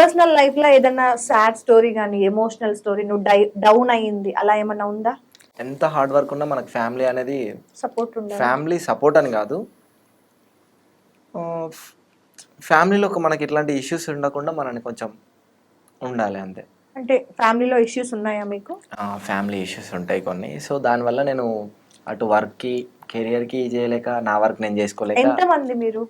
Personal లైఫ్లో ఏదైనా sad story కానీ ఎమోషనల్ స్టోరీ నువ్వు డై డౌన్ అయ్యింది అలా ఏమన్నా ఉందా? ఎంత హార్డ్ వర్క్ ఉన్నా మనకు ఫ్యామిలీ అనేది సపోర్ట్ ఫ్యామిలీ సపోర్ట్ అని కాదు. ఫ్యామిలీలో మనకి ఇట్లాంటి ఇష్యూస్ ఉండకుండా మనని కొంచెం ఉండాలి అంతే. అంటే ఫ్యామిలీలో ఇష్యూస్ ఉన్నాయా మీకు? ఫ్యామిలీ ఇష్యూస్ ఉంటాయి కొన్ని. సో దానివల్ల నేను అటు వర్క్కి కెరియర్కి చేయలేక నా వర్క్ నేను చేసుకోలేక ఎంత మంది మీరు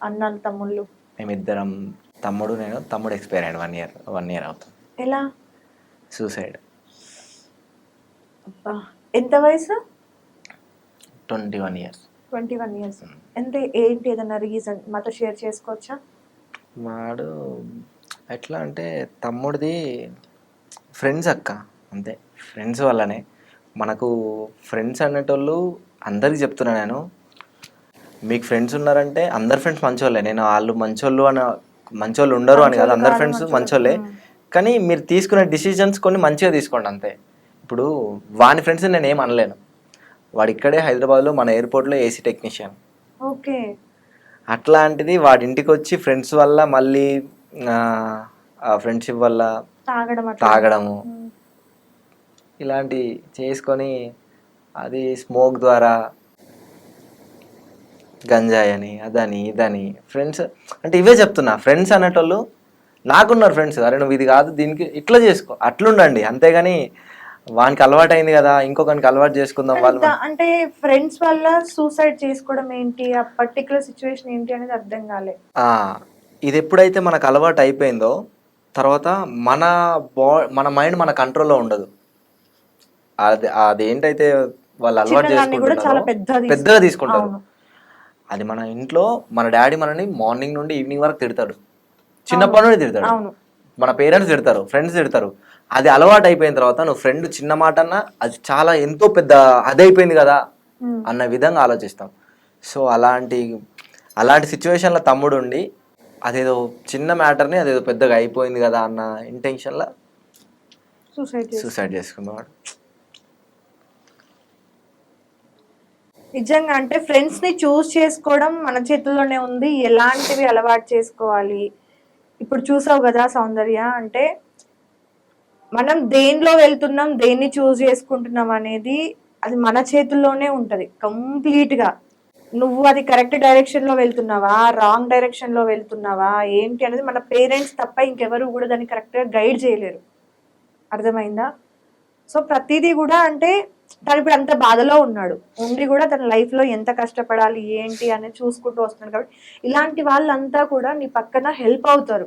అన్నలు తమ్ముళ్ళు మేమిద్దరం తమ్ముడు నేను తమ్ముడు ఎక్స్పైర్ అయ్యాడు వన్ ఇయర్ వన్ ఇయర్ అవుతుంది. ఎలా? సూసైడ్ అబ్బా ఎంత వయసు? Twenty one years twenty one years ఎంత ఏంటి ఏదైనా రీజన్ మాతో షేర్ చేసుకోవచ్చా? వాడు ఎట్లా అంటే తమ్ముడిది ఫ్రెండ్స్ అక్క అంతే. ఫ్రెండ్స్ వల్లనే. మనకు ఫ్రెండ్స్ అనేటోళ్ళు అందరికి చెప్తున్నా నేను. మీకు ఫ్రెండ్స్ ఉన్నారంటే అందరు ఫ్రెండ్స్ మంచోళ్ళే. నేను వాళ్ళు మంచోళ్ళు అని మంచోళ్ళు ఉండరు అని కాదు అందరు ఫ్రెండ్స్ మంచోళ్ళే కానీ మీరు తీసుకునే డిసిజన్స్ కొన్ని మంచిగా తీసుకోండి అంతే. ఇప్పుడు వాని ఫ్రెండ్స్ నేను ఏం అనలేను. వాడు ఇక్కడే హైదరాబాద్లో మన ఎయిర్పోర్ట్లో ఏసీ టెక్నీషియన్ ఓకే. అట్లాంటిది వాడి ఇంటికి వచ్చి ఫ్రెండ్స్ వల్ల మళ్ళీ ఫ్రెండ్షిప్ వల్ల తాగడము. ఇలాంటి చేసుకొని అది స్మోక్ ద్వారా గంజాయి అని అదని ఇదని. ఫ్రెండ్స్ అంటే ఇవే చెప్తున్నా. ఫ్రెండ్స్ అనేటోళ్ళు నాకున్నారు ఫ్రెండ్స్ అరే నువ్వు ఇది కాదు దీనికి ఇట్లా చేసుకో. అట్లుండండి. అంతేగాని వానికి అలవాటు అయింది కదా ఇంకొకరికి అలవాటు చేసుకుందాం వాళ్ళు. అంటే ఫ్రెండ్స్ వల్ల సూసైడ్ చేసుకోవడం ఏంటి? ఆ పర్టికులర్ సిచ్యువేషన్ ఏంటి అనేది అర్థం కాలే. ఆ, ఇది ఎప్పుడైతే మనకు అలవాటు అయిపోయిందో తర్వాత మన బా మన మైండ్ మన కంట్రోల్లో ఉండదు. అది అదేంటైతే వాళ్ళు అలవాటు చేసుకుంటారో పెద్దగా తీసుకుంటారు. అది మన ఇంట్లో మన డాడీ మనని మార్నింగ్ నుండి ఈవినింగ్ వరకు తిడతాడు. చిన్నప్పటి నుండి తిడతాడు. మన పేరెంట్స్ తిడతారు ఫ్రెండ్స్ తిడతారు. అది అలవాటు అయిపోయిన తర్వాత నువ్వు ఫ్రెండ్ చిన్న మాట అన్నా అది చాలా ఎంతో పెద్ద అది అయిపోయింది కదా. అన్న విధంగా ఆలోచిస్తాం. సో అలాంటి అలాంటి సిచ్యువేషన్లో తమ్ముడు ఉండి అదేదో చిన్న మ్యాటర్ని అదేదో పెద్దగా అయిపోయింది కదా అన్న ఇంటెన్షన్లో సూసైడ్ సూసైడ్ చేసుకున్నవాడు నిజంగా అంటే ఫ్రెండ్స్ని చూస్ చేసుకోవడం మన చేతుల్లోనే ఉంది. ఎలాంటివి అలవాటు చేసుకోవాలి? ఇప్పుడు చూసావు కదా సౌందర్య అంటే మనం దేనిలో వెళ్తున్నాం దేన్ని చూస్ చేసుకుంటున్నాం అనేది అది మన చేతుల్లోనే ఉంటది. కంప్లీట్గా. నువ్వు అది కరెక్ట్ డైరెక్షన్లో వెళ్తున్నావా? రాంగ్ డైరెక్షన్లో వెళ్తున్నావా? ఏంటి అనేది మన పేరెంట్స్ తప్ప ఇంకెవరు కూడా దాన్ని కరెక్ట్గా గైడ్ చేయలేరు. అర్థమైందా? సో ప్రతిదీ కూడా అంటే తను ఇప్పుడు అంత బాధలో ఉన్నాడు. ఉండి కూడా తన లైఫ్లో ఎంత కష్టపడాలి ఏంటి అనేది చూసుకుంటూ వస్తున్నాడు కాబట్టి ఇలాంటి వాళ్ళంతా కూడా నీ పక్కన హెల్ప్ అవుతారు.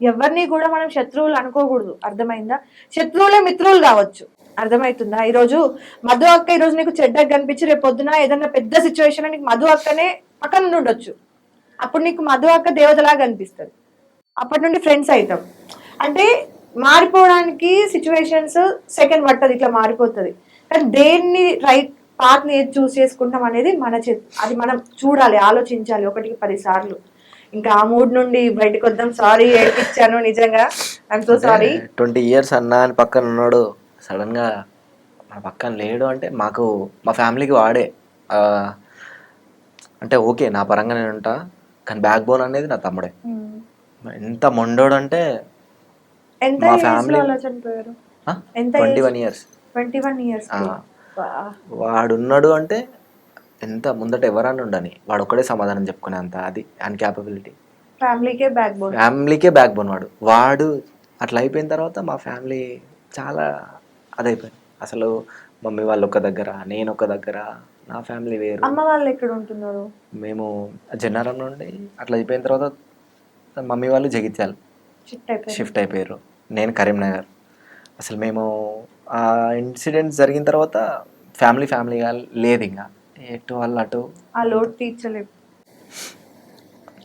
ఎవరిని కూడా మనం శత్రువులు అనుకోకూడదు. అర్థమైందా? శత్రువులే మిత్రులు కావచ్చు. అర్థమవుతుందా ఈరోజు మధు అక్క ఈరోజు నీకు చెడ్డగా కనిపించి రేపు పొద్దున ఏదైనా పెద్ద సిచ్యువేషన్ నీకు మధు అక్కనే పక్కన నుండి ఉండొచ్చు అప్పుడు నీకు మధు అక్క దేవతలాగా కనిపిస్తుంది అప్పటి నుండి ఫ్రెండ్స్ అవుతాం. అంటే మారిపోవడానికి సిచ్యువేషన్స్ సెకండ్ పట్టదు ఇట్లా మారిపోతుంది. కానీ దేన్ని రైట్ పాత్ని చూస్ చేసుకుంటాం అనేది మన చేతి అది మనం చూడాలి ఆలోచించాలి ఒకటికి పది సార్లు ఇంకా ఆ మూడ్ నుండి బయటకు వద్దాం. సారీ ఏడిపించాను నిజంగా. I'm so sorry twenty years అన్నా అని పక్కన ఉన్నాడు. సడన్గా మన పక్కన లేడు అంటే మాకు మా ఫ్యామిలీకి వాడే. అంటే ఓకే నా పరంగా నేను ఉంటా. కానీ బ్యాక్ బోన్ అనేది నా తమ్ముడే. ఎంత మొండోడు అంటే ఎంత మా ఏజ్లో family- అలా చనిపోయారు? ఎంత twenty one years twenty one years వాడు ఉన్నాడు అంటే ఎంత ముందట ఎవరన్నా ఉండని. వాడు ఒక్కడే సమాధానం చెప్పుకునే అంత అది అని క్యాపబిలిటీ ఫ్యామిలీకే బ్యాక్ బోన్ ఫ్యామిలీకే బ్యాక్ బోన్ వాడు. వాడు అట్లా అయిపోయిన తర్వాత మా ఫ్యామిలీ చాలా అదైపోయింది. అసలు మమ్మీ వాళ్ళు ఒక దగ్గర నేను ఒక దగ్గర నా ఫ్యామిలీ వేరు. అమ్మ వాళ్ళు ఎక్కడ ఉంటున్నారు? మేము జన్నారం నుండి అట్లా అయిపోయిన తర్వాత మమ్మీ వాళ్ళు జగిత్యాల షిఫ్ట్ అయిపోయారు. నేను కరీంనగర్. అసలు మేము ఆ ఇన్సిడెంట్ జరిగిన తర్వాత ఫ్యామిలీ ఫ్యామిలీగా లేదు ఇంకా. ఎటు వాళ్ళు అటు. ఆ లోడ్ తీర్చలేదు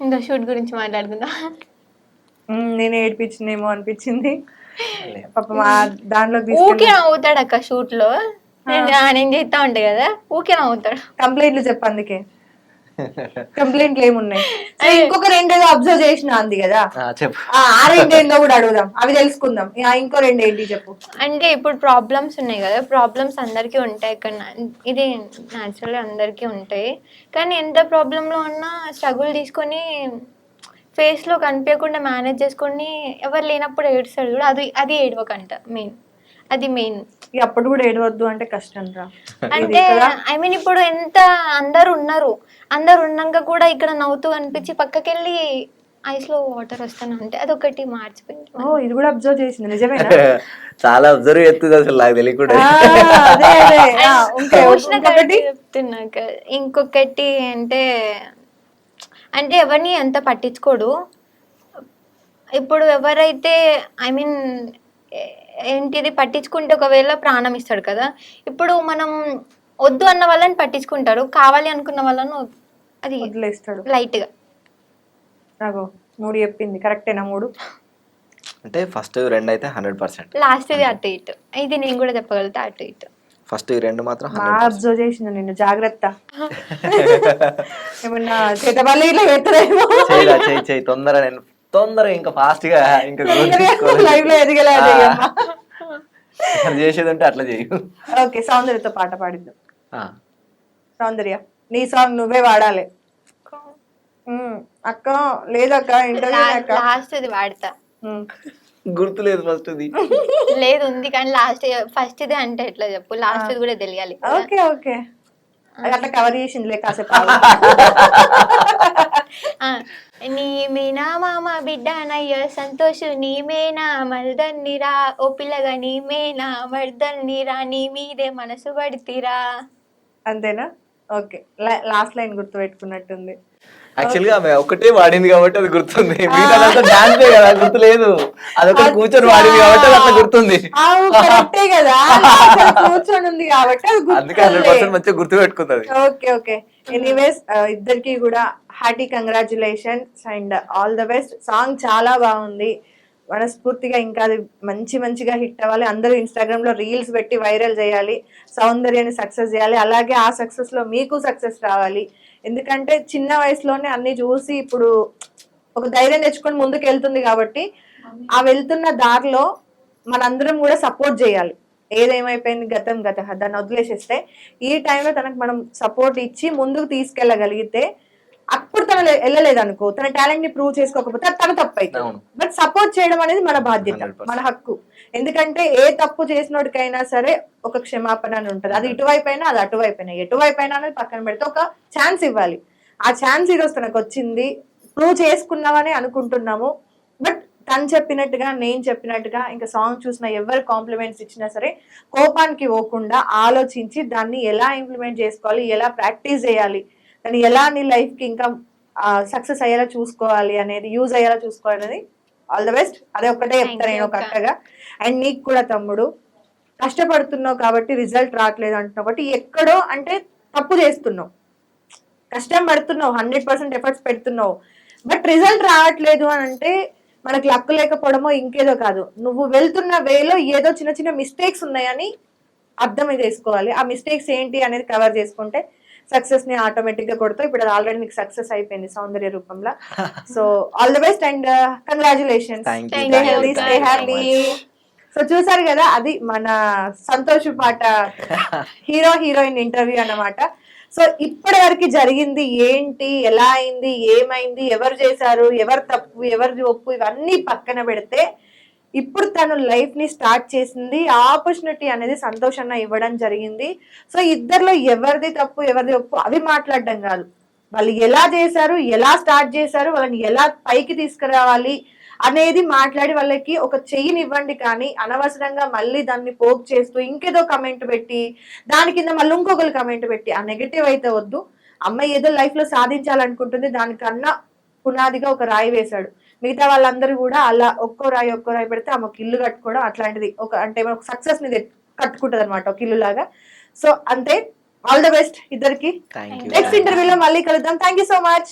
ఇంకా షూట్ గురించి మాట్లాడుకుందాం. నేను ఏడిపించిందేమో అనిపించింది. పాప మా దాంట్లో ఊకే నవ్వుతాడు అక్క షూట్లో నేను చేస్తా ఉంటా కదా. ఊకే నవ్వుతాడు. కంప్లైంట్లు చెప్పు అందుకే. కంప్లైంట్లు ఏమున్నాయి? ఇంకొక రెండేదో అబ్జర్వ్ చేసిన అంది కదా. ఆ, చెప్పు. ఆ ఆ రెండేందో కూడా అడుగుదాం. అవి తెలుసుకుందాం. ఇంకో రెండు ఏంటి చెప్పు. అంటే ఇప్పుడు ప్రాబ్లమ్స్ ఉన్నాయి కదా. ప్రాబ్లమ్స్ అందరికీ ఉంటాయి. ఇక్కడ ఇది న్యాచురల్ అందరికీ ఉంటాయి. కానీ ఎంత ప్రాబ్లంలో ఉన్నా స్ట్రగుల్ తీసుకొని ఫేస్లో కనిపించకుండా మేనేజ్ చేసుకొని ఎవరు లేనప్పుడు ఏడుస్తాడు కూడా అది అది ఏడవకంట మెయిన్ అది మెయిన్ ఇక అప్పుడు కూడా ఏడవద్దు అంటే కష్టం రా. అంటే ఐ మీన్ ఇప్పుడు ఎంత అందరు ఉన్నారు అందరు ఉన్నాక కూడా ఇక్కడ నవ్వుతూ అనిపించి పక్కకెళ్ళి ఐస్లో వాటర్ వస్తాను అంటే అదొకటి మార్చిపోయింది. ఓ ఇది కూడా అబ్జర్వ్ చేసింది నిజమేనా? చాలా అబ్జర్వ్ చేస్తుంది అసలు నాకు తెలియకుండా చెప్తున్నాక ఇంకొకటి? అంటే అంటే ఎవరిని ఎంత పట్టించుకోడు. ఇప్పుడు ఎవరైతే ఐ మీన్ ఏంటిది? పట్టించుకుంటే ఒకవేళ ప్రాణం ఇస్తాడు కదా. ఇప్పుడు మనం వద్దు అన్న వాళ్ళని పట్టించుకుంటారు కావాలి అనుకున్న వాళ్ళను అది వదిలేస్తాడు. లైట్గా నాకు మూడు చెప్పింది. కరెక్టేనా మూడు? అంటే ఫస్ట్ రెండు అయితే హండ్రెడ్ పర్సెంట్. లాస్ట్ ఇది అటు ఇటు. ఇది నేను కూడా చెప్పగలుగుతా అటు ఇటు. ఫస్ట్ ఈ రెండు మాత్రం బాగా అబ్జర్వ్ చేసింది నిన్ను. జాగ్రత్త. ఏమన్నా చేతబల్లి ఇట్లా పెడతారేమో. చేయి చేయి తొందర నేను తొందర ఇంకా ఫాస్ట్గా ఇంకా. లైవ్ లో చేసేది ఉంటే అట్లా చేయు. ఓకే సౌందర్యతో పాట పాడిద్దాం. ఆ. సౌందర్య నీ సాంగ్ నువ్వే వాడాలి. అక్క లేదక్క ఇంటర్వ్యూ అక్క లాస్ట్ ఇది వాడతా. గుర్తులేదు ఫస్ట్ ఇది లేదు ఉంది కానీ లాస్ట్ ఫస్ట్ ఇది అంటే ఎట్లా చెప్పు? లాస్ట్ ఇది కూడా తెలియాలి. Okay okay. అట్లా కవర్ చేసిందిలే కాసేపు ఆగు. ఆ, నీ మీనా మామ బిడ్డ నయ్య సంతోష్ నీ మేనా మర్దన్నిరా. ఓ పిల్లగా నీ మేనా మర్దన్నిరా నీ మీదే మనసు పడితిరా. అంతేనా? ఓకే. లాస్ట్ లైన్ గుర్తు పెట్టుకున్నట్టుంది యాక్చువల్గా ఆమె ఒకటే వాడింది కాబట్టి అది గుర్తుంది. మిగతా డాన్స్ కదా గుర్తులేదు. అదొకటి కూర్చొని వాడింది కాబట్టి అది అట్లా గుర్తుంది. కూర్చొని ఉంది కాబట్టి అది అందుకే హండ్రెడ్ పర్సెంట్ మంచిగా గుర్తు పెట్టుకుంది ఓకే ఓకే. ఎనీవేస్ uh, ఇద్దరికి కూడా hearty congratulations and all the best song చాలా బాగుంది. మనస్ఫూర్తిగా ఇంకా అది మంచి మంచిగా హిట్ అవ్వాలి. అందరూ ఇన్స్టాగ్రామ్లో రీల్స్ పెట్టి వైరల్ చేయాలి. సౌందర్యాన్ని సక్సెస్ చేయాలి. అలాగే ఆ సక్సెస్లో మీకు సక్సెస్ రావాలి. ఎందుకంటే చిన్న వయసులోనే అన్ని చూసి ఇప్పుడు ఒక ధైర్యం తెచ్చుకొని ముందుకు వెళ్తుంది కాబట్టి ఆ వెళ్తున్న దారిలో మనందరం కూడా సపోర్ట్ చేయాలి. ఏదేమైపోయింది? గతం గత దాన్ని వదిలేసేస్తే ఈ టైంలో తనకు మనం సపోర్ట్ ఇచ్చి ముందుకు తీసుకెళ్ళగలిగితే అప్పుడు తను వెళ్ళలేదు అనుకో తన టాలెంట్ని ప్రూవ్ చేసుకోకపోతే అది తన తప్పు అవును. బట్ సపోర్ట్ చేయడం అనేది మన బాధ్యత 100%. మన హక్కు. ఎందుకంటే ఏ తప్పు చేసినోడికైనా సరే ఒక క్షమాపణ అని ఉంటుంది. అది ఇటువైపు అయినా అది అటువైపు అయినా ఎటువైపు అయినా అనేది పక్కన పెడితే ఒక ఛాన్స్ ఇవ్వాలి. ఆ ఛాన్స్ ఈరోజు తనకు వచ్చింది ప్రూవ్ చేసుకున్నామని అనుకుంటున్నాము. బట్ తను చెప్పినట్టుగా నేను చెప్పినట్టుగా ఇంకా సాంగ్ చూసిన ఎవరు కాంప్లిమెంట్స్ ఇచ్చినా సరే కోపానికి పోకుండా ఆలోచించి దాన్ని ఎలా ఇంప్లిమెంట్ చేసుకోవాలి ఎలా ప్రాక్టీస్ చేయాలి దాన్ని ఎలా నీ life కి ఇంకా సక్సెస్ అయ్యేలా చూసుకోవాలి అనేది యూజ్ అయ్యేలా చూసుకోవాలి అనేది ఆల్ ద బెస్ట్ అదే ఒక్కటే చెప్తాను నేను. కరెక్ట్గా అండ్ నీకు కూడా తమ్ముడు కష్టపడుతున్నావు కాబట్టి రిజల్ట్ రావట్లేదు అంటున్నావు. కాబట్టి ఎక్కడో అంటే తప్పు చేస్తున్నావు. కష్టం పడుతున్నావు హండ్రెడ్ పర్సెంట్ ఎఫర్ట్స్ పెడుతున్నావు. బట్ రిజల్ట్ రావట్లేదు అని అంటే మనకి లక్కు లేకపోవడమో ఇంకేదో కాదు. నువ్వు వెళ్తున్న వేలో ఏదో చిన్న చిన్న మిస్టేక్స్ ఉన్నాయని అర్థం చేసుకోవాలి. ఆ మిస్టేక్స్ ఏంటి అనేది కవర్ చేసుకుంటే సక్సెస్ని ఆటోమేటిక్గా కొడతావు. ఇప్పుడు అది ఆల్రెడీ నీకు సక్సెస్ అయిపోయింది సౌందర్య రూపంలో. So all the best and congratulations stay happy. So చూసారు కదా అది మన సంతోష్ పాట హీరో హీరోయిన్ ఇంటర్వ్యూ అన్నమాట. సో ఇప్పటి వరకు జరిగింది ఏంటి ఎలా అయింది ఏమైంది ఎవరు చేశారు ఎవరు తప్పు ఎవరిది ఒప్పు ఇవన్నీ పక్కన పెడితే ఇప్పుడు తను లైఫ్ని స్టార్ట్ చేసింది. ఆపర్చునిటీ అనేది సంతోషంగా ఇవ్వడం జరిగింది. సో ఇద్దరిలో ఎవరిది తప్పు ఎవరిది ఒప్పు అవి మాట్లాడడం కాదు. వాళ్ళు ఎలా చేశారు ఎలా స్టార్ట్ చేశారు వాళ్ళని ఎలా పైకి తీసుకురావాలి అనేది మాట్లాడి వాళ్ళకి ఒక చెయ్యిని ఇవ్వండి కానీ అనవసరంగా మళ్ళీ దాన్ని పోక్ చేస్తూ ఇంకేదో కమెంట్ పెట్టి దాని కింద మళ్ళీ ఇంకొకరు కమెంట్ పెట్టి ఆ నెగటివ్ అయితే వద్దు. అమ్మాయి ఏదో లైఫ్లో సాధించాలనుకుంటుంది దానికన్నా పునాదిగా ఒక రాయి వేశాడు. మిగతా వాళ్ళందరూ కూడా అలా ఒక్కో రాయి ఒక్కో రాయి పెడితే ఆమె ఇల్లు కట్టుకోవడం అట్లాంటిది. ఒక అంటే ఒక సక్సెస్ని కట్టుకుంటది అనమాట ఒక ఇల్లు లాగా. సో అంతే. ఆల్ ద బెస్ట్ ఇద్దరికి. నెక్స్ట్ ఇంటర్వ్యూలో మళ్ళీ కలుద్దాం. Thank you so much